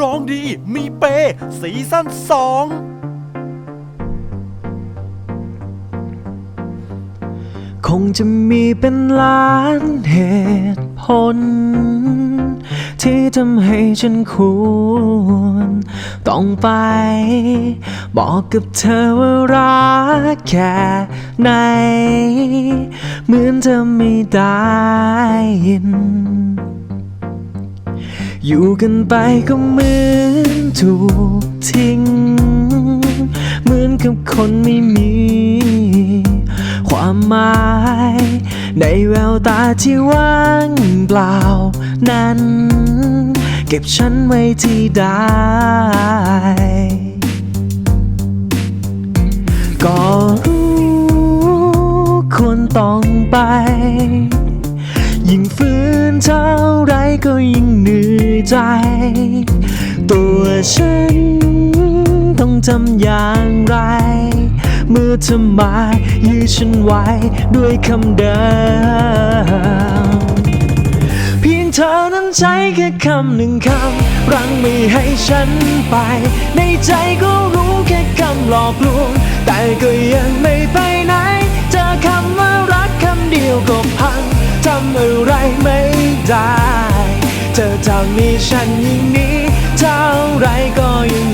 ร้องดีมีเปสีซั่นสองคงจะมีเป็นล้านเหตุผล ที่ทำให้ฉันควรต้องไป บอกกับเธอว่ารักแค่ไหน เหมือนเธอไม่ได้ยิน อยู่กันไปก็เหมือนถูกทิ้ง เหมือนกับคนไม่มี ความหมาย ในแววตาที่ว่างเปล่านั้น เก็บฉันไว้ที่ได้ก็รู้ควรต้องไป ยิ่งฝืนเท่าไรก็ยิ่ง ใจ ตัวฉันต้องทำอย่างไร เมื่อเธอมยื้อฉันไว้ด้วยคำเดิมเพียงเธอนั้นใช้แค่คำหนึ่งคำ รังไม่ให้ฉันไป ในใจก็รู้แค่คำหลอกลวง แต่ก็ยังไม่ไปไหนเจอคำว่ารักคำเดียวก็พังทำอะไรไม่ได้ากมีฉันยิ่งนี้ เท่าไรก็ยัง